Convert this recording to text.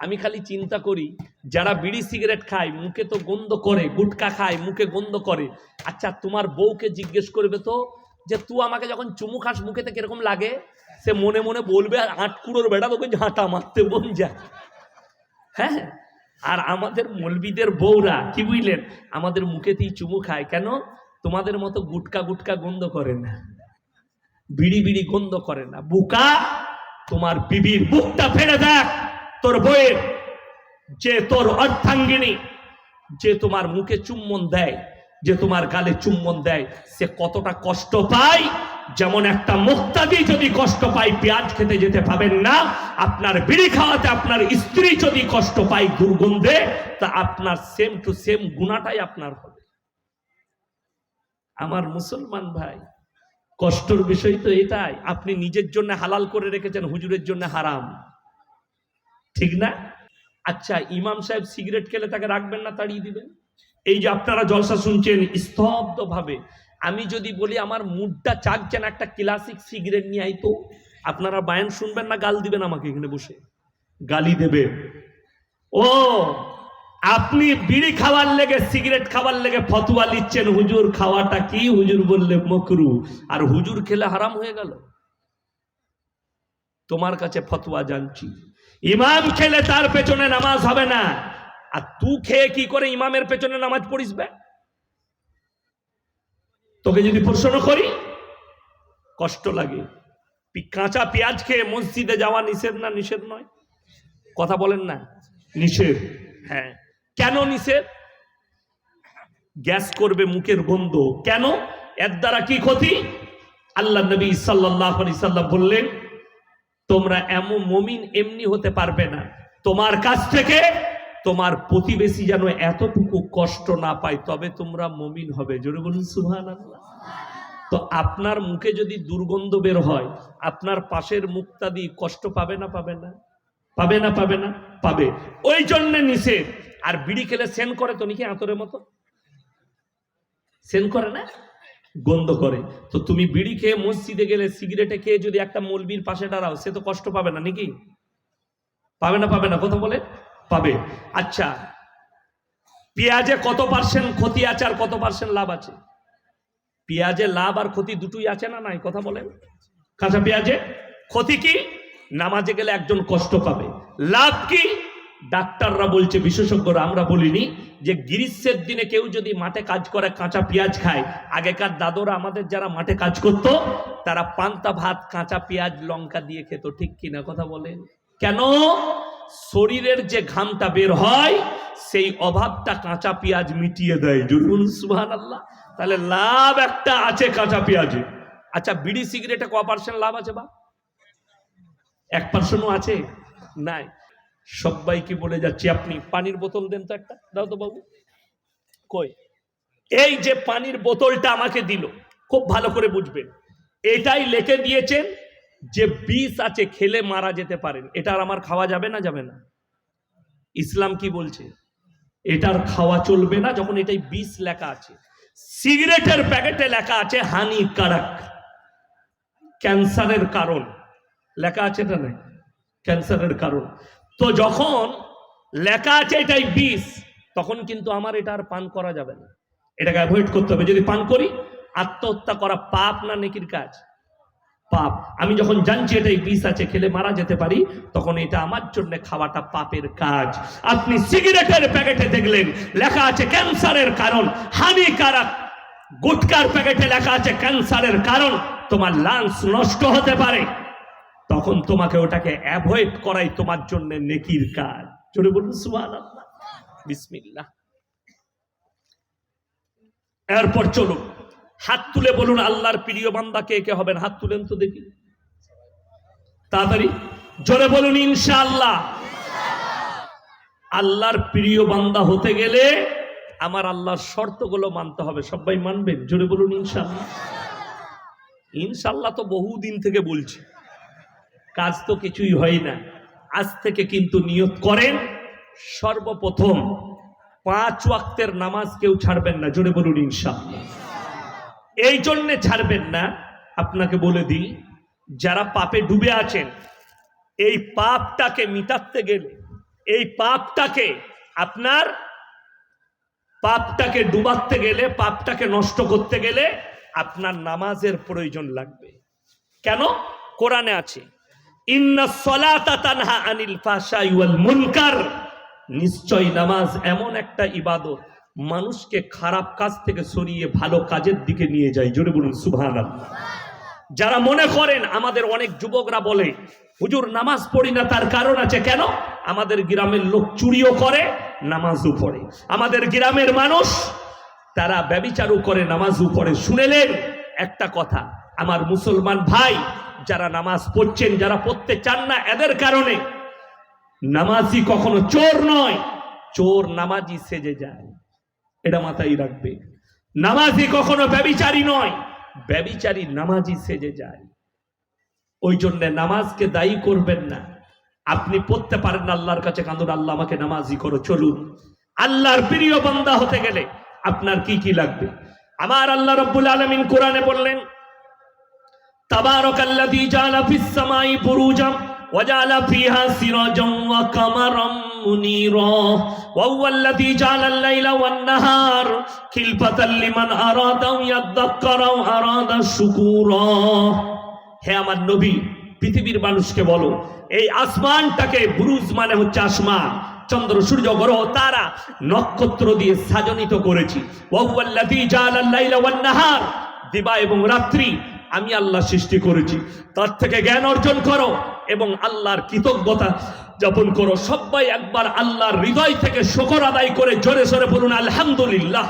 আমি খালি চিন্তা করি, যারা বিড়ি সিগারেট খায়, মুখে তো গন্ধ করে, গুটকা খায়, মুখে গন্ধ করে। আচ্ছা তোমার বউকে জিজ্ঞেস করবে তো, যে তুই আমাকে যখন চুমু খাস মুখেতে কীরকম লাগে? সে মনে মনে বলবে আর আটকুড়োর বেড়া তোকে ঝাঁটা মারতে বন যায় হ্যাঁ? আর আমাদের মলবিদের বউরা, কি বুঝলেন? আমাদের মুখেতেই চুমু খায়। কেন? তোমাদের মতো গুটকা গুটকা গন্ধ করে না। বিড়ি বিড়ি গন্ধ করে না। বুকা, তোমার বিবির বুকটা ফেড়ে দেখ। তোর বইয়ের যে তোর অর্থাঙ্গিনী যে তোমার মুখে চুম্বন দেয়, যে তোমার গালে চুম্বন দেয়, সে কতটা কষ্ট পায়? যেমন একটা মুক্তাদি যদি কষ্ট পায়, পেঁয়াজ খেতে যেতে পাবেন না। আপনার বিড়ি খাওয়াতে আপনার স্ত্রী যদি কষ্ট পায় দুর্গন্ধে, তা আপনার সেম টু সেম গুণাটাই আপনার হবে। আমার মুসলমান ভাই, কষ্টর বিষয় তো এটাই। আপনি নিজের জন্য হালাল করে রেখেছেন, হুজুরের জন্য হারাম। ঠিক না? আচ্ছা ইমাম সাহেব সিগারেট খেলে তাকে রাখবেন না, তাড়িয়ে দিবেন? এই যে আপনারা জলসা শুনছেন স্তব্ধ ভাবে আমি যদি বলি আমার মুডটা চাকছেন একটা ক্লাসিক সিগারেট নিয়ে আইতো। আপনারা বায়ান শুনবেন না, গাল দিবেন আমাকে এখানে বসে? গালি দেবে। ও, আপনি বিড়ি খাওয়ার লেগে, সিগারেট খাওয়ার লেগে ফতুয়া লিচ্ছেন হুজুর খাওয়াটা কি? হুজুর বললে মকরু। আর হুজুর খেলে হারাম হয়ে গেল। তোমার কাছে ফতুয়া জানছি। ইমাম খেলে তার পেছনে নামাজ হবে না। আর তু খেয়ে কি করে ইমামের পেছনে নামাজ পড়িস বে তোকে যদি প্রশ্ন করি কষ্ট লাগে। কাঁচা পেঁয়াজ খেয়ে মসজিদে যাওয়া নিষেধ না নিষেধ নয়? কথা বলেন না। নিষেধ। হ্যাঁ। কেন নিষেধ? গ্যাস করবে মুখের গন্ধ। কেন? এর দ্বারা কি ক্ষতি? আল্লাহ নবী সাল্লাহ সাল্লাম বললেন তোমরা এমন মমিন এমনি হতে পারবে না। তোমার কাছ থেকে তোমার প্রতিবেশী যেন এতটুকু কষ্ট না পায়, তবে তোমরা মমিন হবে। জোরে বলুন সুহান তো আপনার মুখে যদি দুর্গন্ধ বের হয়, আপনার পাশের মুক্তাদি কষ্ট পাবে না পাবে না? পাবে না পাবে না? পাবে। ওই জন্য নিষেধ। আর বিড়ি খেলে সেন করে তো নাকি আতরের মতো? সেন করে না? গন্ধ করে। তো তুমি বিড়ি খেয়ে মসজিদে গেলে সিগারেটে খেয়ে যদি একটা মলবির পাশে দাঁড়াও, সে তো কষ্ট পাবে না নাকি? পাবে না পাবে না, কথা বলে? পাবে। আচ্ছা পেঁয়াজে কত পার্সেন্ট ক্ষতি আছে আর কত পার্সেন্ট লাভ আছে? পেঁয়াজে লাভ আর ক্ষতি দুটোই আছে না নাই? কথা বলেন। কাঁচা পেঁয়াজে ক্ষতি কি? নামাজে গেলে একজন কষ্ট পাবে। লাভ কি? ডাক্তাররা বলছে, বিশেষজ্ঞরা, আমরা বলিনি যে গ্রীষ্মের দিনে কেউ যদি মাঠে কাজ করে, কাঁচা পেঁয়াজ খায়। আগেকার দাদরা আমাদের যারা মাঠে কাজ করত, তারা পান্তা ভাত, কাঁচা পেঁয়াজ, লঙ্কা দিয়ে খেত। ঠিক কিনা কথা বলেন? কেন? শরীরের যে ঘামটা বের হয়, সেই অভাবটা কাঁচা পেঁয়াজ মিটিয়ে দেয়। জরুন সুহান আল্লাহ তাহলে লাভ একটা আছে কাঁচা পেঁয়াজে। আচ্ছা বিড়ি, সিগারেটে ক পার্সেন্ট লাভ আছে বা? এক পার্সেন্টও আছে? নাই। সবাইকে বলে যাচ্ছি, আপনি পানির বোতল দেন তো একটা। দাও তো বাবু। কই? এই যে পানির বোতলটা আমাকে দিল, খুব ভালো করে বুঝবেন। এটাই লিখে দিয়েছেন যে বিষ আছে, খেলে মারা যেতে পারেন। এটা আর আমার খাওয়া যাবে না যাবে না। ইসলাম কি বলছে? এটার খাওয়া চলবে না যখন এটাই বিষ লেখা আছে। সিগারেটের প্যাকেটে লেখা আছে, হানিকারক। ক্যান্সারের কারণ। লেখা আছে না ক্যান্সারের কারণ। তো যখন লেখা আছে এটাই বিষ তখন কিন্তু আমার এটা আর পান করা যাবে না। এটাকে অ্যাভয়েড করতে হবে। যদি পান করি, আত্মহত্যা করা পাপ না নেকির কাজ? পাপ। আমি যখন জানছি এটাই বিষ আছে, খেলে মারা যেতে পারি, তখন এটা আমার জন্য খাওয়াটা পাপের কাজ। আপনি সিগারেটের প্যাকেটে দেখলেন, লেখা আছে ক্যান্সারের কারণ। হানিকারক গুটকার প্যাকেটে লেখা আছে ক্যান্সারের কারণ। তোমার লাংস নষ্ট হতে পারে। তখন তোমাকে ওটাকে অ্যাভয়েড করাই তোমার জন্য নেকির কাজ। জোরে বলুন, সুবহানাল্লাহ। বিসমিল্লাহ। এরপর চলুন। হাত তুলে বলুন, আল্লাহর প্রিয় বান্দা কে কে হবেন? হাত তুলেন তো দেখি। তাড়াতাড়ি। জোরে বলুন, ইনশাআল্লাহ। আল্লাহর প্রিয় বান্দা হতে গেলে আমার আল্লাহর শর্তগুলো মানতে হবে। সবাই মানবেন? জোরে বলুন, ইনশাআল্লাহ। ইনশাআল্লাহ তো বহুদিন থেকে বলছি। কাজ তো কিছুই হয় না। আজ থেকে কিন্তু নিয়ত করেন, সর্বপ্রথম পাঁচ ওয়াক্তের নামাজ কেউ ছাড়বেন না, জোরে বলুন ইনশাআল্লাহ। এই জন্যে ছাড়বেন না, আপনাকে বলে দিই, যারা পাপে ডুবে আছেন, এই পাপটাকে মিটাতে গেলে, এই পাপটাকে আপনার পাপটাকে ডুবাতে গেলে, পাপটাকে নষ্ট করতে গেলে আপনার নামাজের প্রয়োজন লাগবে। কেন? কোরআনে আছে আনিল ওয়াল মুনকার। নিশ্চয় নামাজ এমন একটা ইবাদত, মানুষকে খারাপ কাজ থেকে সরিয়ে ভালো কাজের দিকে নিয়ে যায়। জোরে বলুন, সুবহানাল্লাহ। যারা মনে করেন, আমাদের অনেক যুবকরা বলে, হুজুর, নামাজ পড়ি না, তার কারণ আছে কেন? আমাদের গ্রামের লোক চুরিও করে, নামাজও পড়ে। আমাদের গ্রামের মানুষ, তারা ব্যবিচারও করে, নামাজও পড়ে। শুনেলেন একটা কথা, আমার মুসলমান ভাই যারা নামাজ পড়ছেন, যারা পড়তে চান না, এদের কারণে নামাজি কখনো চোর নয়। চোর নামাজি সেজে যায়। এটা মাথায় রাখবে। নামাজি কখনো ব্যবিচারী নয়, ব্যবিচারী নামাজি সেজে যায়। ওই জন্য নামাজকে দায়ী করবেন না। আপনি পড়তে পারেন না, আল্লাহর কাছে কান্দুন আল্লাহ আমাকে নামাজি করো, চলুন। আল্লাহর প্রিয় বান্দা হতে গেলে আপনার কি কি লাগবে? আমার আল্লাহ রব্বুল আলমিন কোরআনে বললেন তাবারাকাল্লাযী জাআলা ফিস সামাই বুরুজাম ওয়া জাআলা ফিহা সিরাজাম ওয়া কামারাম মুনীরা ওয়া হুয়াল্লাযী জাআলা আল-লাইলা ওয়ান-নাহার হে আমার নবী, পৃথিবীর মানুষকে বলো, এই আসমানটাকে বুরুজ মানে হচ্ছে আসমান। চন্দ্র, সূর্য, গ্রহ, তারা নক্ষত্র দিয়ে সাজনিত করেছি। দিবা এবং রাত্রি আমি আল্লাহ সৃষ্টি করেছি। তার থেকে জ্ঞান অর্জন করো এবং আল্লাহর কৃতজ্ঞতা যাপন করো। সবাই একবার আল্লাহর হৃদয় থেকে শকর আদায় করে জোরে সরে বলুন, আলহামদুলিল্লাহ।